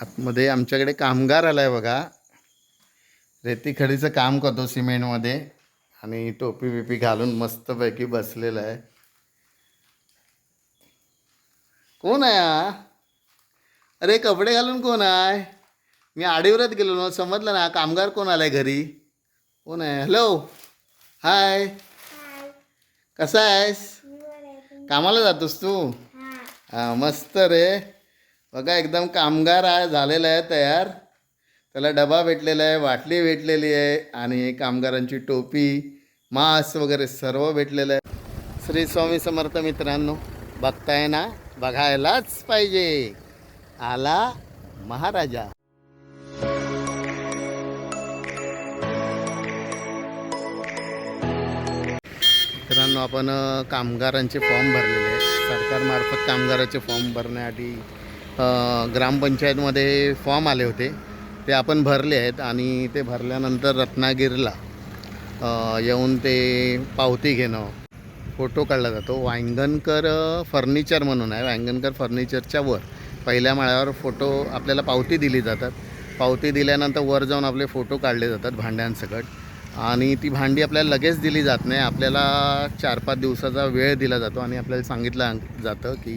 आतमध्ये आमच्याकडे कामगार आलाय बघा. रेती खडीचं काम करतो सिमेंटमध्ये. आणि टोपी बिपी घालून मस्तपैकी बसलेला आहे. कोण आहे हा? अरे कपडे घालून कोण आहे? मी आडीवरच गेलो ना समजलं ना कामगार कोण आलाय घरी? कोण आहे? हॅलो हाय कसा आहेस? कामाला जातोस तू? हा मस्त रे. बघा एकदम कामगार आहे झालेला आहे तयार. त्याला डबा भेटलेला आहे बाटली भेटलेली आहे आणि कामगारांची टोपी मास्क वगैरे सर्व भेटलेलं आहे. श्री स्वामी समर्थ मित्रांनो बघताय ना? बघायलाच पाहिजे. आला महाराजा. मित्रांनो आपण कामगारांचे फॉर्म भरलेले आहेत. सरकारमार्फत कामगाराचे फॉर्म भरण्यासाठी ग्रामपंचायतमध्ये फॉर्म आले होते. ते आपण भरले आहेत आणि ते भरल्यानंतर रत्नागिरीला येऊन ते पावती घेणं फोटो काढला जातो. वांगणकर फर्निचर म्हणून आहे. वांगणकर फर्निचरच्या वर पहिल्या माळ्यावर फोटो आपल्याला पावती दिली जातात. पावती दिल्यानंतर वर जाऊन आपले फोटो काढले जातात भांड्यांसकट. आणि ती भांडी आपल्याला लगेच दिली जात नाही. आपल्याला चार पाच दिवसाचा वेळ दिला जातो आणि आपल्याला सांगितलं जातं की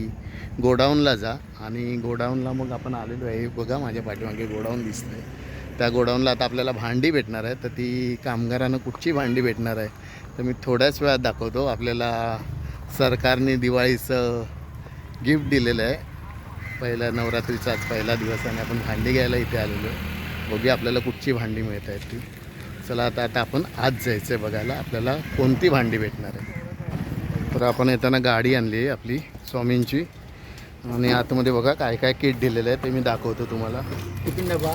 गोडाऊनला जा. आणि गोडाऊनला मग आपण आलेलो आहे. बघा माझ्या पाठीमागे गोडाऊन दिसतं आहे त्या गोडाऊनला आता आपल्याला भांडी भेटणार आहे तर ती कामगारांना कुठची भांडी भेटणार आहे? तर मी थोड्याच वेळात दाखवतो. आपल्याला सरकारने दिवाळीचं गिफ्ट दिलेलं आहे. पहिल्या नवरात्रीचा आज पहिला दिवस आणि आपण भांडी घ्यायला इथे आलेलो आहे. बघूया आपल्याला कुठची भांडी मिळत आहेत ती. चला आता आता आपण आज जायचं आहे बघायला. आपल्याला कोणती भांडी भेटणार आहे? तर आपण येताना गाडी आणली आहे आपली स्वामींची. आणि आतमध्ये बघा काय काय किट दिलेलं आहे ते मी दाखवतो तुम्हाला. टिफिन डबा.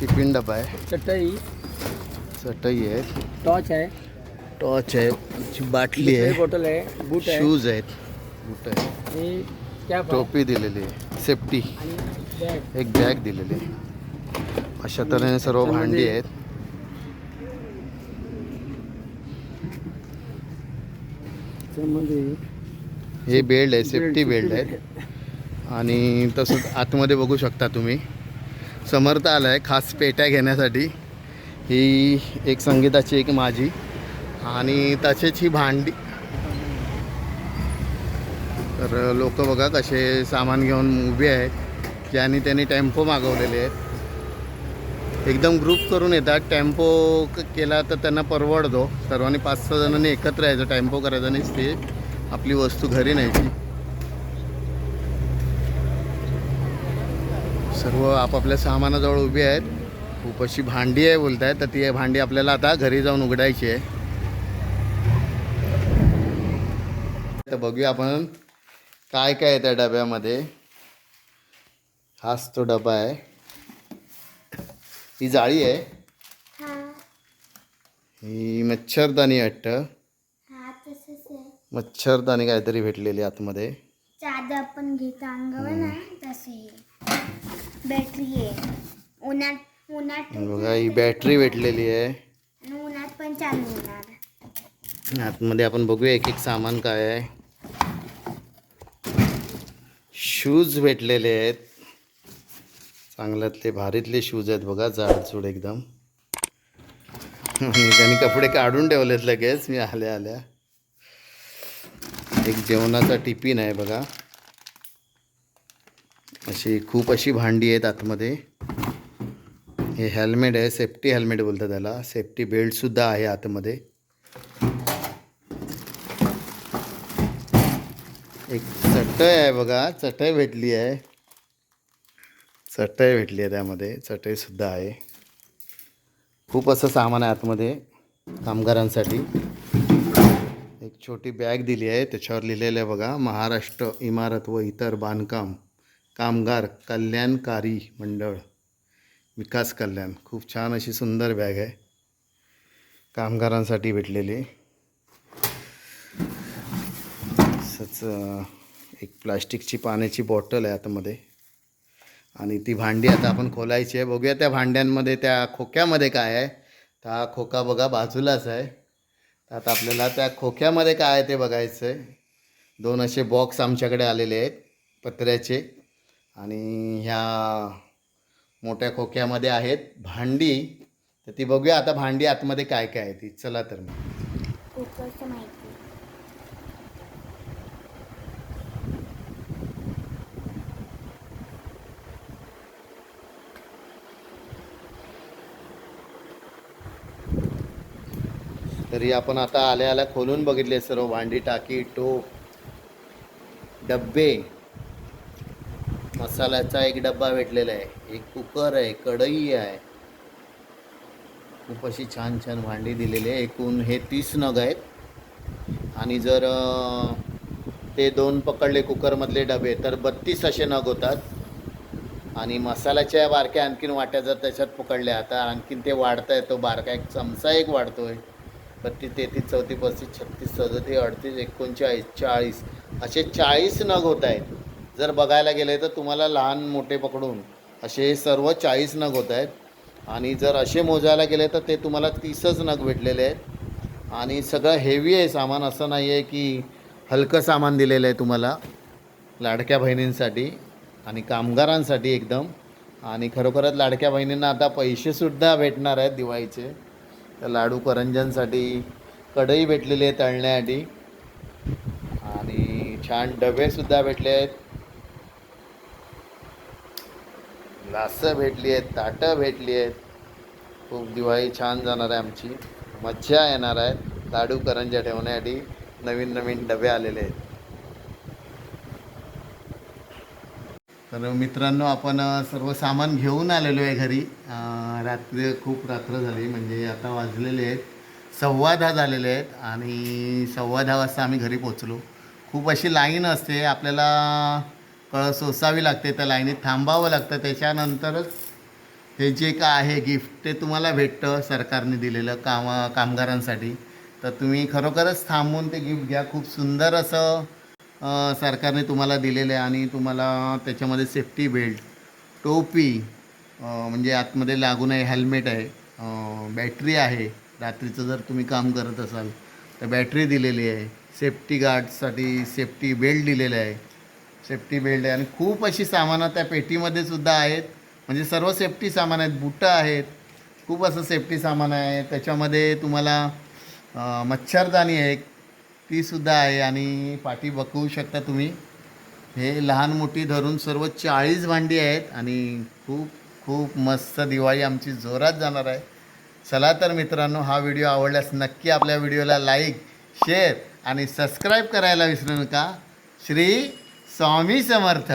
टिफिन डबा आहे. चटई. चटई आहे. टॉर्च आहे. टॉर्च आहे. बाटली आहे. बॉटल आहे. बूट शूज आहेत. बूट आहे. टोपी दिलेली आहे. सेफ्टी. एक बॅग दिलेली आहे. अशा तऱ्हेने सर्व भांडी आहेत. हे बेल्ट आहे सेफ्टी बेल्ट आहे. आणि तसंच आतमध्ये बघू शकता तुम्ही. समर्थ आला आहे खास पेट्या घेण्यासाठी. ही एक संगीताची एक माझी. आणि तसेच ही भांडी. तर लोक बघा कसे सामान घेऊन उभे आहेत. ज्यांनी त्यांनी टेम्पो मागवलेले आहेत. एकदम ग्रुप करून येतात. टेम्पो क- केला तर त्यांना परवडतो. सर्वांनी पाच सहा जणांनी एकत्र यायचं. टेम्पो करायचा नाहीच ते आपली वस्तू घरी न्यायची. सर्व आपापल्या सामानाजवळ उभी आहेत. खूप अशी भांडी आहे बोलत आहेत तर ती भांडी आपल्याला आता घरी जाऊन उघडायची आहे. तर बघूया आपण काय काय आहे त्या डब्यामध्ये. हाच तो डबा आहे. ही जाळी आहे. हा. मच्छरदाणी वाटतं. मच्छरदाणी काहीतरी भेटलेली आतमध्ये. चादर पण घेतो अंगावर ना तसे बॅटरी आहे. उन्हात बघा ही बॅटरी भेटलेली आहे. आणि उन्हात पण चालू होणार. आतमध्ये आपण बघूया एक एक सामान काय आहे. शूज भेटलेले आहेत. चांगल्यातले भारीतले शूज आहेत बघा जाडजूड एकदम. त्यांनी कपडे काढून ठेवलेत लगेच मी आल्या आल्या. एक जेवणाचा टिफिन आहे बघा. अशी खूप अशी भांडी आहेत आतमध्ये. हे हेल्मेट आहे सेफ्टी हेल्मेट बोलतात त्याला. सेफ्टी बेल्टसुद्धा आहे आतमध्ये. एक चटई आहे बघा चटई भेटली आहे. चटई भेटली आहे त्यामध्ये. चटईसुद्धा आहे. खूप असं सामान आहे आतमध्ये कामगारांसाठी. एक छोटी बॅग दिली आहे. त्याच्यावर लिहिलेलं आहे बघा महाराष्ट्र इमारत व इतर बांधकाम कामगार कल्याणकारी मंडळ विकास कल्याण. खूप छान अशी सुंदर बॅग आहे. कामगारांसाठी भेटलेली. तसंच एक प्लास्टिकची पाण्याची बॉटल आहे आतमध्ये. आणि ती भांडी आता आपण खोलायची आहे. बघूया त्या भांड्यांमध्ये त्या खोक्यामध्ये काय आहे. तर हा खोका बघा बाजूलाच आहे. तर आता आपल्याला त्या खोक्यामध्ये काय आहे ते बघायचं आहे दोन असे बॉक्स आमच्याकडे आलेले आहेत पत्र्याचे. आणि ह्या मोठ्या खोक्यामध्ये आहेत भांडी. तर ती बघूया आता भांडी आतमध्ये काय काय आहे ती. चला तर मग. तरी आपण आता आल्या आल्या खोलून बघितले सर्व. भांडी टाकी टोप डब्बे. मसाल्याचा एक डब्बा भेटलेला आहे. एक कुकर आहे कढई आहे. खूप अशी छान छान भांडी दिलेली आहे. एकूण हे तीस नग आहेत. आणि जर ते दोन पकडले कुकरमधले डबे तर बत्तीस असे नग होतात. आणि मसाल्याच्या बारक्या आणखीन वाट्या जर त्याच्यात पकडल्या आता आणखीन ते वाढत आहे तो बारका एक चमचा एक वाढतो आहे बत्तीस तेहतीस चौतीस पस्तीस छत्तीस सदतीस अडतीस एकोणचाळीस चाळीस. असे चाळीस नग होत आहेत. जर बघायला गेले तर तुम्हाला लहान मोठे पकडून असे सर्व चाळीस नग होत आहेत. आणि जर असे मोजायला गेले तर ते तुम्हाला तीसच नग भेटलेले आहेत. आणि सगळं हेवी आहे सामान. असं नाही आहे की हलकं सामान दिलेलं आहे तुम्हाला. लाडक्या बहिणींसाठी आणि कामगारांसाठी एकदम. आणि खरोखरच लाडक्या बहिणींना आता पैसेसुद्धा भेटणार आहेत दिवाळीचे. तर लाडू करंजांसाठी कढई भेटलेली आहे तळण्यासाठी आणि छान डबेसुद्धा भेटले आहेत. लासं भेटली आहेत ताटं भेटली आहेत. खूप दिवाळी छान जाणार आहे आमची. मज्जा येणार आहे लाडू करंजा ठेवण्यासाठी नवीन नवीन डबे आलेले आहेत. तर मित्रांनो आपण सर्व सामान घेऊन आलेलो आहे घरी. रात्री खूप रात्र झाली म्हणजे आता वाजलेले आहेत. सव्वा दहा झालेले आहेत आणि सव्वा दहा वाजता आम्ही घरी पोचलो खूप अशी लाईन असते आपल्याला कळ सोसावी लागते त्या लाईनीत थांबावं लागतं. त्याच्यानंतरच हे जे काय आहे गिफ्ट ते तुम्हाला भेटतं सरकारने दिलेलं काम कामगारांसाठी. तर तुम्ही खरोखरच थांबून ते गिफ्ट घ्या. खूप सुंदर असं सरकारने तुम्हाला दिलेलं आहे आणि तुम्हाला त्याच्यामध्ये सेफ्टी बेल्ट टोपी म्हणजे आतमध्ये लागू नये हेल्मेट आहे बॅटरी आहे. रात्रीचं जर तुम्ही काम करत असाल तर बॅटरी दिलेली आहे. सेफ्टी गार्डसाठी सेफ्टी बेल्ट दिलेलं आहे. सेफ्टी बेल्ट आहे. आणि खूप अशी सामानं त्या पेटीमध्ये सुद्धा आहेत. म्हणजे सर्व सेफ्टी सामान आहेत. बुटं आहेत. खूप असं सेफ्टी सामान आहे. त्याच्यामध्ये तुम्हाला मच्छरदाणी आहे. ती सुद्धा आहे आणि पाठी बघू शकता तुम्ही. हे लहान मोठी धरून सर्व चाळीस भांडी आहेत आणि खूप खूप मस्त दिवाळी आमची जोरात जाणार आहे. चला तर मित्रांनो हा व्हिडिओ आवडल्यास नक्की आपल्या व्हिडिओला लाईक शेअर आणि सबस्क्राईब करायला विसरू नका. श्री स्वामी समर्थ.